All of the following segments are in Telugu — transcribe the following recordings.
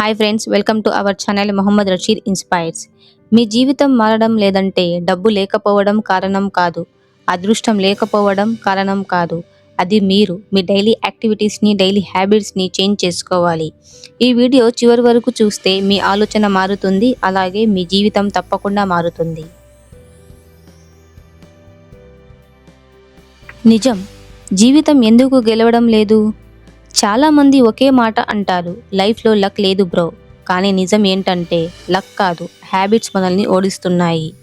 Hi friends welcome to our channel Mohammed Rashid inspires మీ జీవితం మారడం లేదంటే డబ్బు లేకపోవడం కారణం కాదు. అదృష్టం లేకపోవడం కారణం కాదు. అది మీరు మీ డైలీ యాక్టివిటీస్ని డైలీ హ్యాబిట్స్ని చేంజ్ చేసుకోవాలి. ఈ వీడియో చివరి వరకు చూస్తే మీ ఆలోచన మారుతుంది అలాగే మీ జీవితం తప్పకుండా మారుతుంది. నిజం జీవితం ఎందుకు గెలవడం లేదు? చాలామంది ఒకే మాట అంటారు లైఫ్లో లక్ లేదు బ్రో. కానీ నిజం ఏంటంటే లక్ కాదు హ్యాబిట్స్ మనల్ని ఓడిస్తున్నాయి.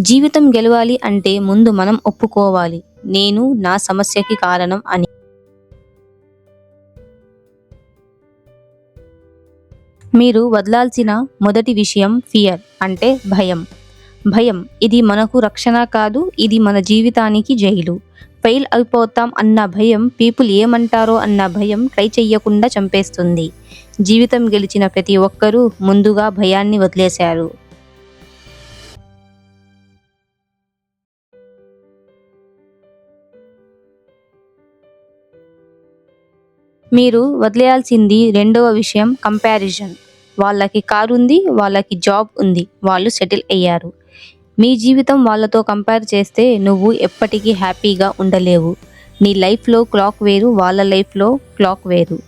జీవితం గెలవాలి అంటే ముందు మనం ఒప్పుకోవాలి. నేను నా సమస్యకి కారణం అని. మీరు వదలాల్సిన మొదటి విషయం ఫియర్ అంటే భయం. భయం ఇది మనకు రక్షణ కాదు ఇది మన జీవితానికి జైలు. ఫెయిల్ అయిపోతాం అన్న భయం పీపుల్ ఏమంటారో అన్న భయం ట్రై చెయ్యకుండా చంపేస్తుంది. జీవితం గెలిచిన ప్రతి ఒక్కరూ ముందుగా భయాన్ని వదిలేశారు. మీరు వదిలేయాల్సింది రెండవ విషయం కంపారిజన్ వాళ్ళకి కారు ఉంది వాళ్ళకి జాబ్ ఉంది. వాళ్ళు సెటిల్ అయ్యారు. మీ జీవితం వాళ్ళతో కంపేర్ చేస్తే నువ్వు ఎప్పటికీ హ్యాపీగా ఉండలేవు. నీ లైఫ్లో క్లాక్ వేరు వాళ్ళ లైఫ్లో క్లాక్ వేరు.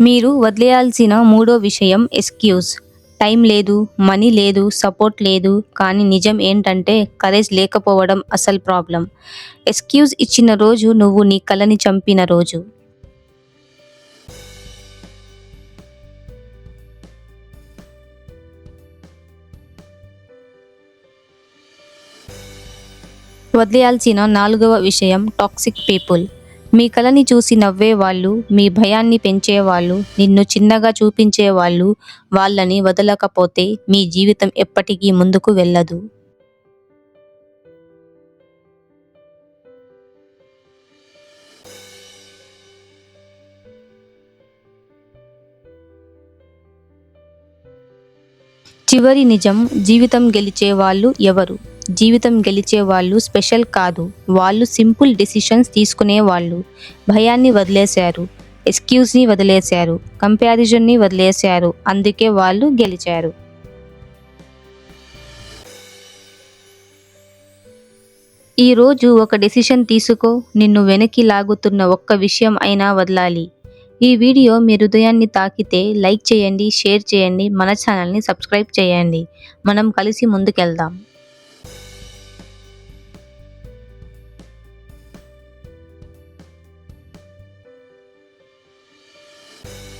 మీరు వదిలేయాల్సిన మూడో విషయం ఎస్క్యూజ్ టైం లేదు మనీ లేదు సపోర్ట్ లేదు. కానీ నిజం ఏంటంటే కరేజ్ లేకపోవడం అసలు ప్రాబ్లం. ఎక్స్క్యూజ్ ఇచ్చిన రోజు నువ్వు నీ కలని చంపిన రోజు. వదిలేయాల్సిన నాలుగవ విషయం టాక్సిక్ పీపుల్. మీ కళని చూసి నవ్వే వాళ్ళు మీ భయాన్ని పెంచేవాళ్ళు నిన్ను చిన్నగా చూపించే వాళ్ళు వాళ్ళని వదలకపోతే మీ జీవితం ఎప్పటికీ ముందుకు వెళ్ళదు. చివరి నిజం జీవితం గెలిచే వాళ్ళు ఎవరు? జీవితం గెలిచే వాళ్ళు స్పెషల్ కాదు. వాళ్ళు సింపుల్ డెసిషన్స్ తీసుకునే వాళ్ళు. భయాన్ని వదిలేశారు. ఎక్స్క్యూజ్ని వదిలేశారు. కంపారిజన్ని వదిలేశారు. అందుకే వాళ్ళు గెలిచారు. ఈరోజు ఒక డెసిషన్ తీసుకో. నిన్ను వెనక్కి లాగుతున్న ఒక్క విషయం అయినా వదలాలి. ఈ వీడియో మీ హృదయాన్ని తాకితే లైక్ చేయండి షేర్ చేయండి మన ఛానల్ని సబ్స్క్రైబ్ చేయండి. మనం కలిసి ముందుకెళ్దాం.